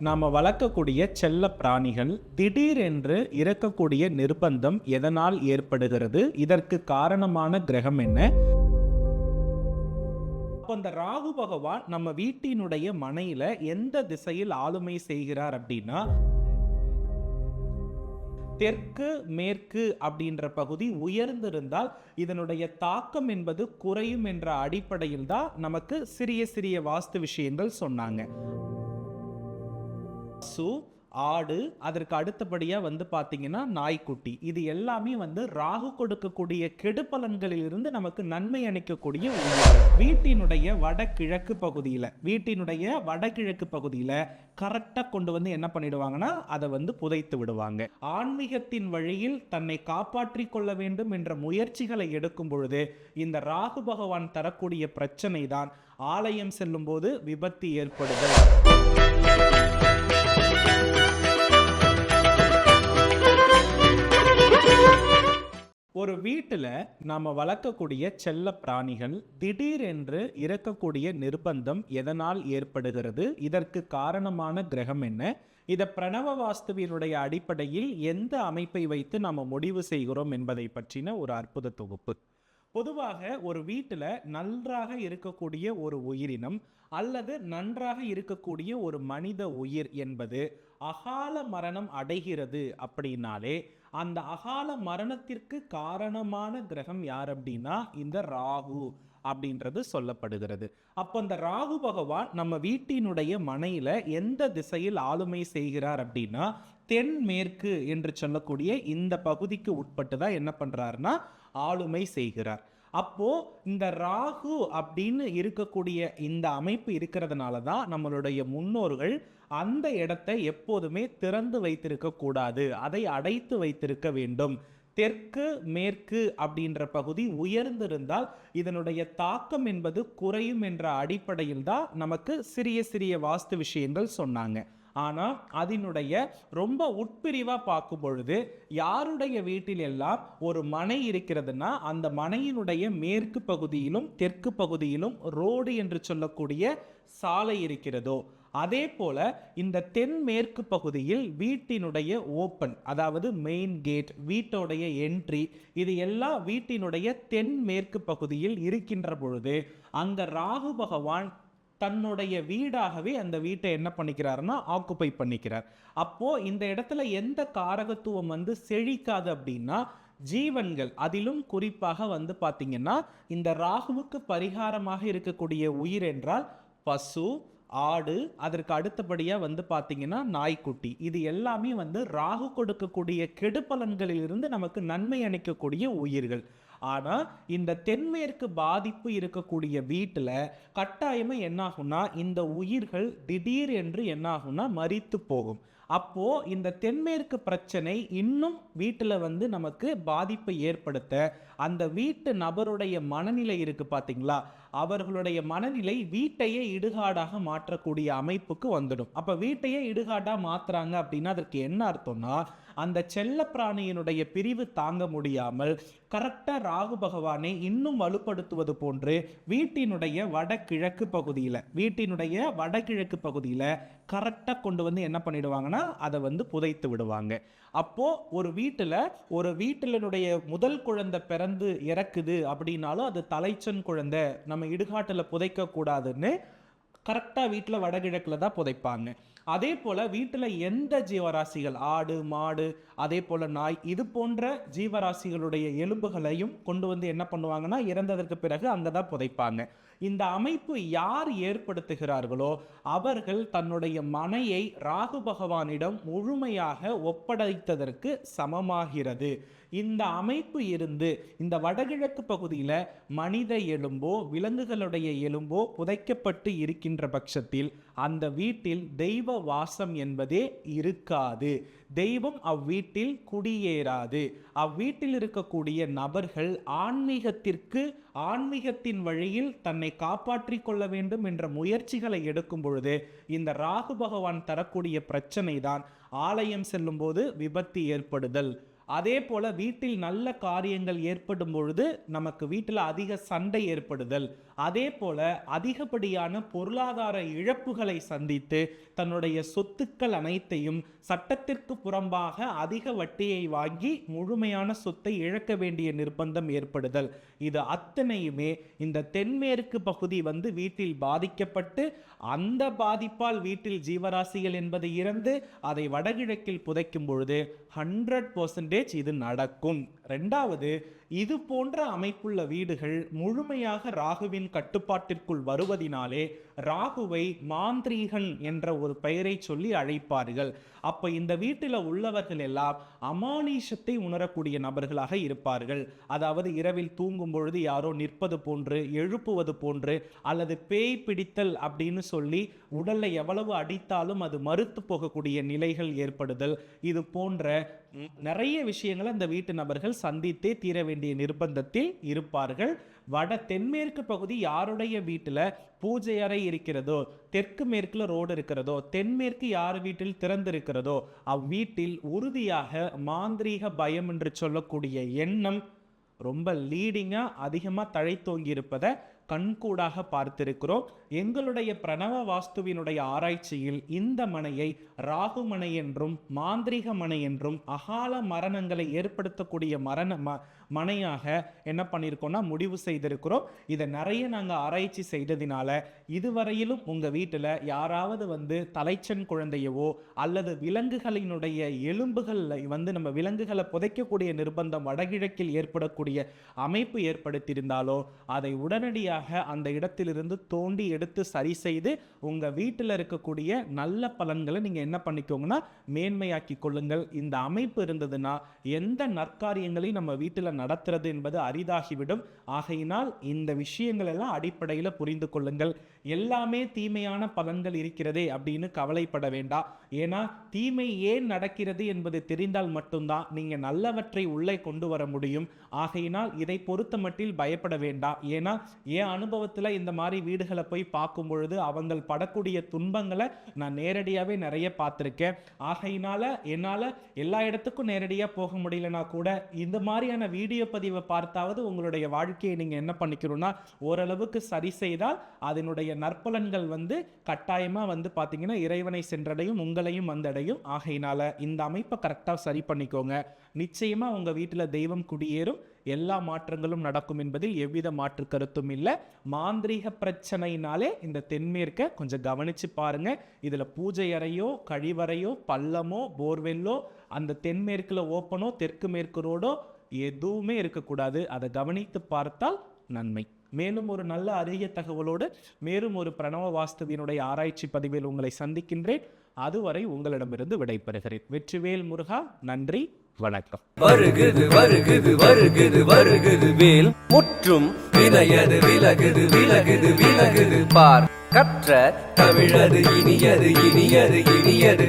நாம வளர்க்கக்கூடிய செல்ல பிராணிகள் திடீரென்று இறக்கக்கூடிய நிர்பந்தம் எதனால் ஏற்படுகிறது? இதற்கு காரணமான கிரகம் என்ன? அப்போ இந்த ராகு பகவான் நம்ம வீட்டினுடைய மனையில எந்த திசையில் ஆளுமை செய்கிறார் அப்படின்னா தெற்கு மேற்கு அப்படின்ற பகுதி உயர்ந்திருந்தால் இதனுடைய தாக்கம் என்பது குறையும் என்ற அடிப்படையில் தான் நமக்கு சிறிய சிறிய வாஸ்து விஷயங்கள் சொன்னாங்க. பசு ஆடு அதற்கு அடுத்தபடியாக வந்து பார்த்தீங்கன்னா நாய்க்குட்டி. இது எல்லாமே வந்து ராகு கொடுக்கக்கூடிய கெடுப்பலன்களிலிருந்து நமக்கு நன்மை அளிக்கக்கூடிய உயிர் வீட்டினுடைய வடகிழக்கு பகுதியில் வீட்டினுடைய வடகிழக்கு பகுதியில் கரெக்டாக கொண்டு வந்து என்ன பண்ணிடுவாங்கன்னா அதை வந்து புதைத்து விடுவாங்க. ஆன்மீகத்தின் வழியில் தன்னை காப்பாற்றி கொள்ள வேண்டும் என்ற முயற்சிகளை எடுக்கும் பொழுது இந்த ராகு பகவான் தரக்கூடிய பிரச்சனை தான் ஆலயம் செல்லும்போது விபத்து ஏற்படுதல். வீட்டில் நாம் வளர்க்கக்கூடிய செல்ல பிராணிகள் திடீரென்று இறக்கக்கூடிய நிர்பந்தம் எதனால் ஏற்படுகிறது? இதற்கு காரணமான கிரகம் என்ன? இதை பிரணவ வாஸ்துவினுடைய அடிப்படையில் எந்த அமைப்பை வைத்து நாம் முடிவு செய்கிறோம் என்பதை பற்றின ஒரு அற்புத தொகுப்பு. பொதுவாக ஒரு வீட்டில் நன்றாக இருக்கக்கூடிய ஒரு உயிரினம் அல்லது நன்றாக இருக்கக்கூடிய ஒரு மனித உயிர் என்பது அகால மரணம் அடைகிறது அப்படின்னாலே அந்த அகால மரணத்திற்கு காரணமான கிரகம் யார் அப்படின்னா இந்த ராகு அப்படின்றது சொல்லப்படுகிறது. அப்போ அந்த ராகு பகவான் நம்ம வீட்டினுடைய மனையில எந்த திசையில் ஆளுமை செய்கிறார் அப்படின்னா தென்மேற்கு என்று சொல்லக்கூடிய இந்த பகுதிக்கு உட்பட்டு தான் என்ன பண்ணுறாருன்னா ஆளுமை செய்கிறார். அப்போ இந்த ராகு அப்படின்னு இருக்கக்கூடிய இந்த அமைப்பு இருக்கிறதுனால தான் நம்மளுடைய முன்னோர்கள் அந்த இடத்தை எப்போதுமே திறந்து வைத்திருக்க கூடாது. அதை அடைத்து வைத்திருக்க வேண்டும். தெற்கு மேற்கு அப்படின்ற பகுதி உயர்ந்திருந்தால் இதனுடைய தாக்கம் என்பது குறையும் என்ற அடிப்படையில் தான் நமக்கு சிறிய சிறிய வாஸ்து விஷயங்கள் சொன்னாங்க. ஆனால் அதனுடைய ரொம்ப உட்பிரிவாக பார்க்கும் பொழுது யாருடைய வீட்டில் எல்லாம் ஒரு மனை இருக்கிறதுனா அந்த மனையினுடைய மேற்கு பகுதியிலும் தெற்கு பகுதியிலும் ரோடு என்று சொல்லக்கூடிய சாலை இருக்கிறதோ அதே போல இந்த தென்மேற்கு பகுதியில் வீட்டினுடைய ஓப்பன் அதாவது மெயின் கேட் வீட்டோடைய என்ட்ரி இது எல்லாம் வீட்டினுடைய தென்மேற்கு பகுதியில் இருக்கின்ற பொழுது அந்த ராகு பகவான் தன்னுடைய வீடாகவே அந்த வீட்டை என்ன பண்ணிக்கிறாருன்னா ஆக்குப்பை பண்ணிக்கிறார். அப்போது இந்த இடத்துல எந்த காரகத்துவம் வந்து செழிக்காது அப்படின்னா ஜீவன்கள் அதிலும் குறிப்பாக வந்து பார்த்திங்கன்னா இந்த ராகுவுக்கு பரிகாரமாக இருக்கக்கூடிய உயிர் என்றால் பசு ஆடு அதற்கு அடுத்தபடியாக வந்து பார்த்தீங்கன்னா நாய்க்குட்டி. இது எல்லாமே வந்து ராகு கொடுக்கக்கூடிய கெடுபலன்களிலிருந்து நமக்கு நன்மை அளிக்கக்கூடிய உயிர்கள். ஆனால் இந்த தென்மேற்கு பாதிப்பு இருக்கக்கூடிய வீட்டில் கட்டாயமாக என்னாகும்னா இந்த உயிர்கள் திடீர் என்று என்னாகும்னா மறித்து போகும். அப்போ இந்த தென்மேற்கு பிரச்சனை இன்னும் வீட்டில் வந்து நமக்கு பாதிப்பை ஏற்படுத்த அந்த வீட்டு நபருடைய மனநிலை இருக்கு பார்த்தீங்களா அவர்களுடைய மனநிலை வீட்டையே இடுகாடாக மாற்றக்கூடிய அமைப்புக்கு வந்துடும். அப்போ வீட்டையே இடுகாடாக மாற்றுறாங்க அப்படின்னா அதற்கு என்ன அர்த்தம்னா அந்த செல்ல பிராணியினுடைய பிரிவு தாங்க முடியாமல் கரெக்டாக ராகு பகவானை இன்னும் வலுப்படுத்துவது போன்று வீட்டினுடைய வடகிழக்கு பகுதியில் வீட்டினுடைய வடகிழக்கு பகுதியில் கரெக்டாக கொண்டு வந்து என்ன பண்ணிடுவாங்கன்னா அதை வந்து புதைத்து விடுவாங்க. அப்போ ஒரு வீட்டில் ஒரு வீட்டிலனுடைய முதல் குழந்தை பிறந்து இறக்குது அப்படின்னாலும் அது தலைச்சன் குழந்தை நம்ம இடுகாட்டில் புதைக்கக்கூடாதுன்னு கரெக்டாக வீட்டில் வடகிழக்கில் தான் புதைப்பாங்க. அதே போல் வீட்டில் எந்த ஜீவராசிகள்? ஆடு மாடு அதே போல் நாய் இது போன்ற ஜீவராசிகளுடைய எலும்புகளையும் கொண்டு வந்து என்ன பண்ணுவாங்கன்னா இறந்ததற்கு பிறகு அங்கே தான் புதைப்பாங்க. இந்த அமைப்பு யார் ஏற்படுத்துகிறார்களோ அவர்கள் தன்னுடைய மனையை ராகு பகவானிடம் முழுமையாக ஒப்படைத்ததற்கு சமமாகிறது. இந்த அமைப்பு இருந்து இந்த வடகிழக்கு பகுதியில் மனித எலும்போ விலங்குகளுடைய எலும்போ புதைக்கப்பட்டு இருக்கின்ற பட்சத்தில் அந்த வீட்டில் தெய்வ வாசம் என்பதே இருக்காது. தெய்வம் அவ்வீட்டில் குடியேறாது. அவ்வீட்டில் இருக்கக்கூடிய நபர்கள் ஆன்மீகத்திற்கு ஆன்மீகத்தின் வழியில் தன்னை காப்பாற்றிக் கொள்ள வேண்டும் என்ற முயற்சிகளை எடுக்கும் பொழுது இந்த ராகு பகவான் தரக்கூடிய பிரச்சனை தான் ஆலயம் செல்லும்போது விபத்து ஏற்படுதல். அதே போல் வீட்டில் நல்ல காரியங்கள் ஏற்படும் பொழுது நமக்கு வீட்டில் அதிக சண்டை ஏற்படுதல். அதே போல அதிகப்படியான பொருளாதார இழப்புகளை சந்தித்து தன்னுடைய சொத்துக்கள் அனைத்தையும் சட்டத்திற்கு புறம்பாக அதிக வட்டியை வாங்கி முழுமையான சொத்தை இழக்க வேண்டிய நிர்பந்தம் ஏற்படுதல். இது அத்தனையுமே இந்த தென்மேற்கு பகுதி வந்து வீட்டில் பாதிக்கப்பட்டு அந்த பாதிப்பால் வீட்டில் ஜீவராசிகள் என்பது இறந்து அதை வடகிழக்கில் புதைக்கும் பொழுது ஹண்ட்ரட் பர்சன்டேஜ் இது நடக்கும் ரெண்டாவது இது போன்ற அமைப்புள்ள வீடுகள் முழுமையாக ராகுவின் கட்டுப்பாட்டிற்குள் வருவதினாலே ராகுவை மாந்திரீகன் என்ற ஒரு பெயரை சொல்லி அழைப்பார்கள். அப்ப இந்த வீட்டில் உள்ளவர்கள் எல்லாம் அமானுஷத்தை உணரக்கூடிய நபர்களாக இருப்பார்கள். அதாவது இரவில் தூங்கும் பொழுது யாரோ நிற்பது போன்று எழுப்புவது போன்று அல்லது பேய் பிடித்தல் அப்படின்னு சொல்லி உடல்ல எவ்வளவு அடித்தாலும் அது மறுத்து போகக்கூடிய நிலைகள் ஏற்படுதல். இது போன்ற நிறைய விஷயங்களை அந்த வீட்டு நபர்கள் சந்தித்தே தீர வேண்டிய நிர்பந்தத்தில் இருப்பார்கள். வட தென்மேற்கு பகுதி யாருடைய வீட்டில் பூஜை அறை இருக்கிறதோ தெற்கு மேற்குல ரோடு இருக்கிறதோ தென்மேற்கு யார் வீட்டில் திறந்திருக்கிறதோ அவ்வீட்டில் உறுதியாக மாந்திரீக பயம் என்று சொல்லக்கூடிய எண்ணம் ரொம்ப லீடிங்காக அதிகமாக தழைத்தோங்கி இருப்பதை கண்கூடாக பார்த்திருக்கிறோம். எங்களுடைய பிரணவ வாஸ்துவினுடைய ஆராய்ச்சியில் இந்த மனையை ராகு மனை என்றும் மாந்திரீக மனை என்றும் அகால மரணங்களை ஏற்படுத்தக்கூடிய மரண ம மனையாக என்ன பண்ணியிருக்கோம்னா முடிவு செய்திருக்கிறோம். இதை நிறைய நாங்கள் ஆராய்ச்சி செய்ததினால இதுவரையிலும் உங்கள் வீட்டில் யாராவது வந்து தலைச்சன் குழந்தையவோ அல்லது விலங்குகளினுடைய எலும்புகளில் வந்து நம்ம விலங்குகளை புதைக்கக்கூடிய நிர்பந்தம் வடகிழக்கில் ஏற்படக்கூடிய அமைப்பு ஏற்படுத்தியிருந்தாலோ அதை உடனடியாக அந்த இடத்திலிருந்து தோண்டி எடுத்து சரி செய்து உங்கள் வீட்டில் இருக்கக்கூடிய நல்ல பலன்களை நீங்கள் என்ன பண்ணிக்கோங்கன்னா மேன்மையாக்கி கொள்ளுங்கள். இந்த அமைப்பு இருந்ததுன்னா எந்த நற்காரியங்களையும் நம்ம வீட்டில் நடத்துறது என்பது அரிதாகிவிடும். ஆகையினால் இந்த விஷயங்கள் எல்லாம் அடிப்படையில் புரிந்து கொள்ளுங்கள். எல்லாமே தீமையான பலன்கள் இருக்கிறதே அப்படின்னு கவலைப்பட வேண்டாம். ஏன்னா தீமை ஏன் நடக்கிறது என்பது தெரிந்தால் மட்டும்தான் நீங்கள் நல்லவற்றை உள்ளே கொண்டு வர முடியும். ஆகையினால் இதை பொறுத்த மட்டில் பயப்பட வேண்டாம். ஏன்னா என் அனுபவத்தில் இந்த மாதிரி வீடுகளை போய் பார்க்கும் பொழுது அவங்கள் படக்கூடிய துன்பங்களை நான் நேரடியாகவே நிறைய பார்த்துருக்கேன். ஆகையினால என்னால் எல்லா இடத்துக்கும் நேரடியாக போக முடியலனா கூட இந்த மாதிரியான வீடு வீடியோ பதிவை பார்த்தாவது உங்களுடைய வாழ்க்கையை நீங்கள் என்ன பண்ணிக்கணும்னா ஓரளவுக்கு சரி செய்தால் அதனுடைய நற்பலன்கள் வந்து கட்டாயமாக வந்து பார்த்தீங்கன்னா இறைவனை சென்றடையும் உங்களையும் வந்தடையும். ஆகையினால இந்த அமைப்பை கரெக்டாக சரி பண்ணிக்கோங்க. நிச்சயமாக உங்கள் வீட்டில் தெய்வம் குடியேறும். எல்லா மாற்றங்களும் நடக்கும் என்பதில் எவ்வித மாற்று கருத்தும் இல்லை. மாந்திரீக பிரச்சனைனாலே இந்த தென்மேற்கை கொஞ்சம் கவனிச்சு பாருங்கள் இதில் பூஜை அறையோ கழிவறையோ பள்ளமோ போர்வெல்லோ அந்த தென்மேற்கில் ஓப்பனோ தெற்கு மேற்கு ரோடோ எதுவுமே இருக்கக்கூடாது. அதை கவனித்து பார்த்தால் நன்மை. மேலும் ஒரு நல்ல அரிய தகவலோடு மேலும் ஒரு பிரணவ வாஸ்துவினுடைய ஆராய்ச்சி பதிவில் உங்களை சந்திக்கின்றேன். அதுவரை உங்களிடமிருந்து விடைபெறுகிறேன். வெற்றிவேல் முருகா நன்றி வணக்கம். வருகுது வருகுது வருகுது வருகுது வேல். முற்றும் வினையது விலகுது விலகுது விலகுது. பார் கற்ற தமிழது இனியது இனியது இனியது.